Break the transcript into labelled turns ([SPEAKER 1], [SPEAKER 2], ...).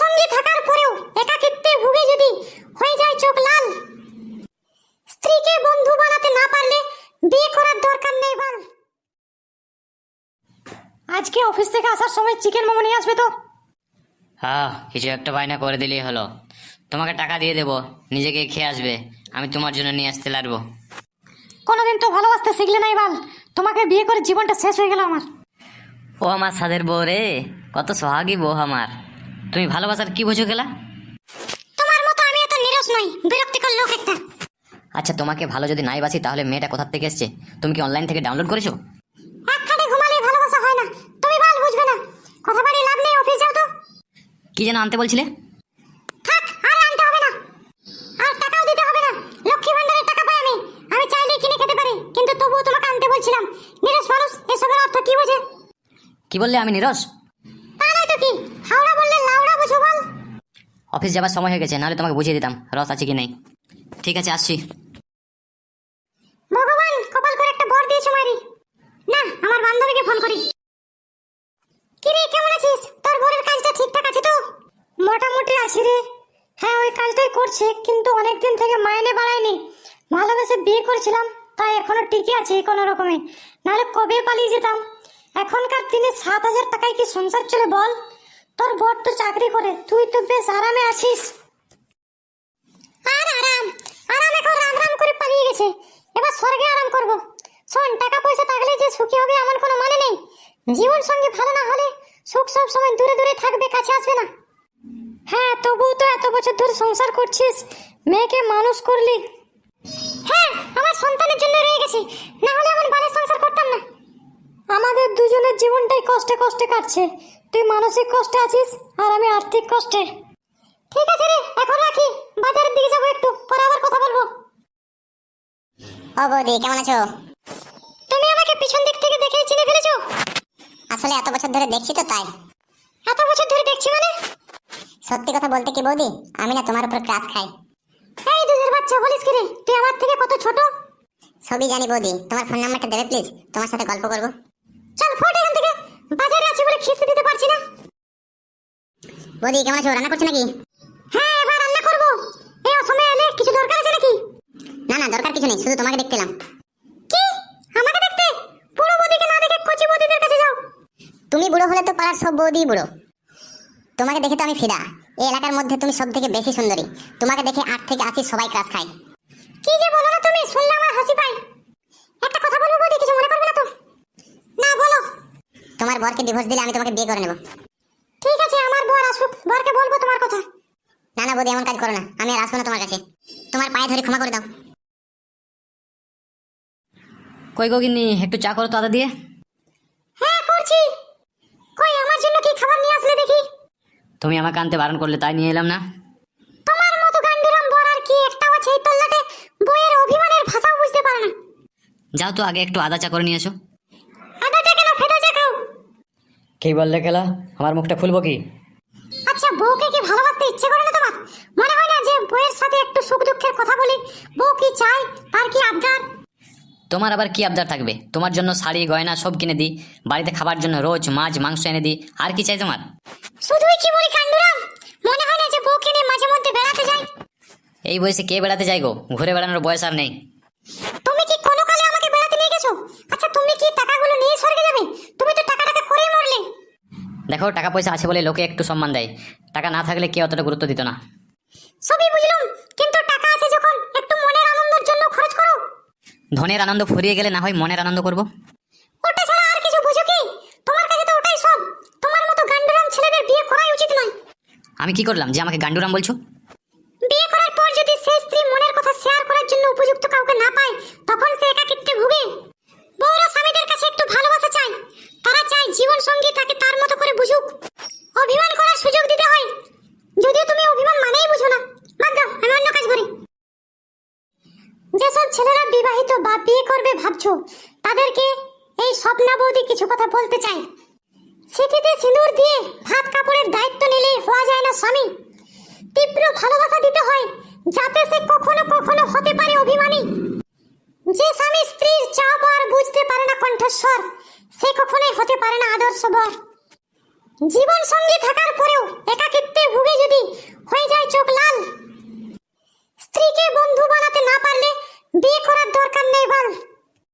[SPEAKER 1] সঙ্গী থাকার পরেও একাকিত্বে ভুগে যদি হয়ে যায় চোখ লাল। স্ত্রীকে বন্ধু বানাতে না পারলে বিয়ে করার দরকার নেই বল। আজকে অফিস থেকে আসার সময় চিকেন মোমো নিয়ে আসবে তো?
[SPEAKER 2] হ্যাঁ কিছু একটা বায়না করে দিলেই হলো। তোমাকে টাকা দিয়ে দেবো নিজেকে খেয়ে আসবে। আমি তোমার জন্য নিয়ে আসতে লাগবো।
[SPEAKER 1] কোনোদিন তো ভালোবাসতে শিখলে নাই বাল। তোমাকে বিয়ে করে জীবনটা শেষ হয়ে গেল আমার।
[SPEAKER 2] ও আমার সাদের বউ রে কত সোহাগী বউ আমার। তুমি ভালোবাসার কি বোঝো গেলা?
[SPEAKER 1] তোমার মতো আমি এত নিরস নই বিরক্তিকর লোক একটা।
[SPEAKER 2] আচ্ছা তোমাকে ভালো যদি নাই বাসি তাহলে মেয়েটা কোথা থেকে এসছে? তুমি কি অনলাইন থেকে ডাউনলোড করেছ?
[SPEAKER 1] এক খাটে ঘুমালেই ভালোবাসা হয় না তুমি বাল বুঝবে না। কথা বাড়ি লাভ নেই অফিস যাও তো।
[SPEAKER 2] কি যেন আনতে বলছিলে?
[SPEAKER 1] থাক আর আনতে হবে না। আর টাকাও দিতে হবে না। লক্ষ্মী ভান্ডারের টাকা পাই আমি। আমি চাইলেই কিনে খেতে পারি কিন্তু তবুও তোমাকে আনতে বলছিলাম নিরস মানুষ এসবের অর্থ কি বোঝে?
[SPEAKER 2] কি বললে আমি নিরস
[SPEAKER 1] তা নয় তো কি হাওড়া বললে লাউড়া বুঝো বল
[SPEAKER 2] অফিস যাবার সময় হয়ে গেছে, নাহলে তোমাকে বুঝিয়ে দিতাম, রস আছে কি নেই। ঠিক আছে, আসছি।
[SPEAKER 1] ভগবান, কপাল করে একটা বর দিয়েছ মারি। না, আমার বান্ধবীকে ফোন করি। কি রে কেমন আছিস? তোর বরের কাজটা ঠিকঠাক আছে তো? মোটামুটি আছি রে। হ্যাঁ ওই কাজটাই করছে, কিন্তু অনেক দিন থেকে মাইনে বাড়ায়নি ভালোবেসে বিয়ে করেছিলাম, তাই এখনও টিকে আছে কোনো রকমে। নাহলে কবে পালিয়ে যেতাম? এখনকার দিনে সাত হাজার টাকায় কি সংসার চলে বল? তোর বর তো চাকরি করে, তুই তো বেশ আরামে আছিস। আর আরাম আরাম এখন রাম রাম করে পালিয়ে গেছে। এবার স্বর্গে আরাম করব। শোন, টাকা পয়সা থাকলে যে সুখী হবে এমন কোনো মানে নেই। জীবন সঙ্গে ভালো না হলে সুখ সব সময় দূরে দূরে থাকবে, কাছে আসবে না। হ্যাঁ তবু তো এত বছর ধরে সংসার করছিস, মেয়েকে মানুষ করলি। হ্যাঁ আমার সন্তানের জন্য রয়ে গেছে, না হলে এমন বালের সংসার করতাম না। আমাদের দুজনের জীবনটাই কষ্টে কষ্টে কাটছে। তুই মানসিক কষ্টে আছিস? আর আমি আর্থিক কষ্টে। ঠিক আছে রে এখন রাখি। বাজারের দিকে যাব একটু পরে আবার কথা বলব।
[SPEAKER 3] ও বৌদি কেমন আছো?
[SPEAKER 1] তুমি আমাকে পিছন দিক থেকে দেখে চিনে ফেলেছো?
[SPEAKER 3] আসলে এত বছর ধরে দেখছি তো তাই।
[SPEAKER 1] এত বছর ধরে দেখছি মানে?
[SPEAKER 3] সত্যি কথা বলতে কি বৌদি আমি না তোমার উপর ক্লাস খাই।
[SPEAKER 1] এই দুধের বাচ্চা বলিস কি রে? তুই আমার থেকে কত ছোট?
[SPEAKER 3] সবই জানি বৌদি তোমার ফোন নাম্বারটা দেবে প্লিজ তোমার সাথে গল্প করব।
[SPEAKER 1] চল ফোট বাজারে আছি বলে খিস্তি দিতে পারছি না।
[SPEAKER 3] বৌদি, কেমন আছো? রান্না করছ নাকি?
[SPEAKER 1] হ্যাঁ এবার রান্না করব। এই অসময়ে এলে কিছু দরকার আছে নাকি?
[SPEAKER 3] না না, দরকার কিছু নেই, শুধু তোমাকে দেখতে এলাম।
[SPEAKER 1] কি? আমাকে দেখতে? বুড়ো বৌদিকে না দেখে কচি বৌদিদের কাছে যাও।
[SPEAKER 3] তুমি বুড়ো হলে তো পাড়ার সব বৌদি বুড়ো। তোমাকে দেখে তো আমি ফিদা। এই এলাকার মধ্যে তুমি সব থেকে বেশি সুন্দরী। তোমাকে দেখে আট থেকে আশি সবাই ক্লাস খায়।
[SPEAKER 1] কি যে বলো না তুমি? শুনলে আমার হাসি পায়। একটা কথা বলব বৌদি কিছু মনে করবে না তো না বলো
[SPEAKER 3] তোমার বরকে ডিভোর্স দিলে আমি তোমাকে বিয়ে করে নেব।
[SPEAKER 1] ঠিক আছে আমার বর আসুক। বরকে বলব তোমার কথা।
[SPEAKER 3] না না বৌদি এমন কাজ করো না। আমি আর আসব না তোমার কাছে। তোমার পায়ে ধরে ক্ষমা করে দাও।
[SPEAKER 2] কই গো গিন্নি একটু চা করো তো আদা দিয়ে।
[SPEAKER 1] হ্যাঁ করছি। কই আমার জন্য কি খাবার নিয়ে আসলে দেখি?
[SPEAKER 2] তুমি আমাকে আনতে বারণ করলে তাই নিয়ে এলাম না।
[SPEAKER 1] তোমার মতো গান্ডুরাম বর আর কি একটাও আছে এই তল্লাটে বইয়ের অভিমানের ভাষাও বুঝতে পারে না।
[SPEAKER 2] যাও তো আগে একটু আদা চা করে নিয়ে এসো
[SPEAKER 1] আদা চা কেন ফেদা চা খাও
[SPEAKER 2] কি বললে খেলা আমার মুখটা খুলবো কি?
[SPEAKER 1] আচ্ছা বউকে কি ভালোবাসতে ইচ্ছে করে না তোমার? মনে হয় না যে বউয়ের সাথে একটু সুখ দুঃখের কথা বলি? বউ কি চায়? তার কি আবদার?
[SPEAKER 2] তোমার আবার কি আবদার থাকবে? তোমার জন্য শাড়ি গয়না সব কিনে দিই বাড়িতে খাবার জন্য রোজ মাছ মাংস এনে দিই আর কি চাই তোমার?
[SPEAKER 1] শুধুই কি বলি কান্ডুরাম মনে হয় না যে বউকে নিয়ে মাঝে মধ্যে বেড়াতে যাই।
[SPEAKER 2] এই বয়সে কে বেড়াতে যাই গো ঘুরে বেড়ানোর বয়স আর নেই
[SPEAKER 1] তুমি কি কোনো কালে আমাকে বেড়াতে নিয়ে গেছো আচ্ছা তুমি কি টাকাগুলো নিয়ে স্বর্গে যাবে তুমি তো টাকা টাকা করেই মরলে
[SPEAKER 2] দেখো টাকা পয়সা আছে বলে লোকে একটু সম্মান দেয়। টাকা না থাকলে কে অতটা গুরুত্ব দিত না।
[SPEAKER 1] সবই বুঝলাম কিন্তু টাকা আছে যখন একটু মনের আনন্দের জন্য খরচ করো।
[SPEAKER 2] ধনের আনন্দ ফুরিয়ে গেলে না হয় মনের আনন্দ করব?
[SPEAKER 1] ওটা ছাড়া আর কিছু বুঝো কি? তোমার কাছে তো ওটাই সব। তোমার মতো গান্ডুরাম ছেলেদের বিয়ে করাই উচিত নয়।
[SPEAKER 2] আমি কি করলাম যে আমাকে গান্ডুরাম বলছো?
[SPEAKER 1] করছ তাদেরকে এই স্বপ্নবৌদি কিছু কথা বলতে চাই সিটিতে সিঁদুর দিয়ে ভাত কাপড়ের দায়িত্ব নিলে হওয়া যায় না, স্বামী। তীব্র ভালোবাসা দিতে হয় যাতে সে কখনো কখনো হতে পারে অভিমানী। যে স্বামী স্ত্রীর চাপ আর বুঝতে পারে না কণ্ঠস্বর, সে কখনোই হতে পারে না আদর্শ বর জীবন সঙ্গী থাকার পরেও একাকিত্বে ভুগে যদি হয়ে যায় চোখ লাল। স্ত্রীকে বন্ধু বানাতে না পারলে বিয়ে করার দরকার নেই বল।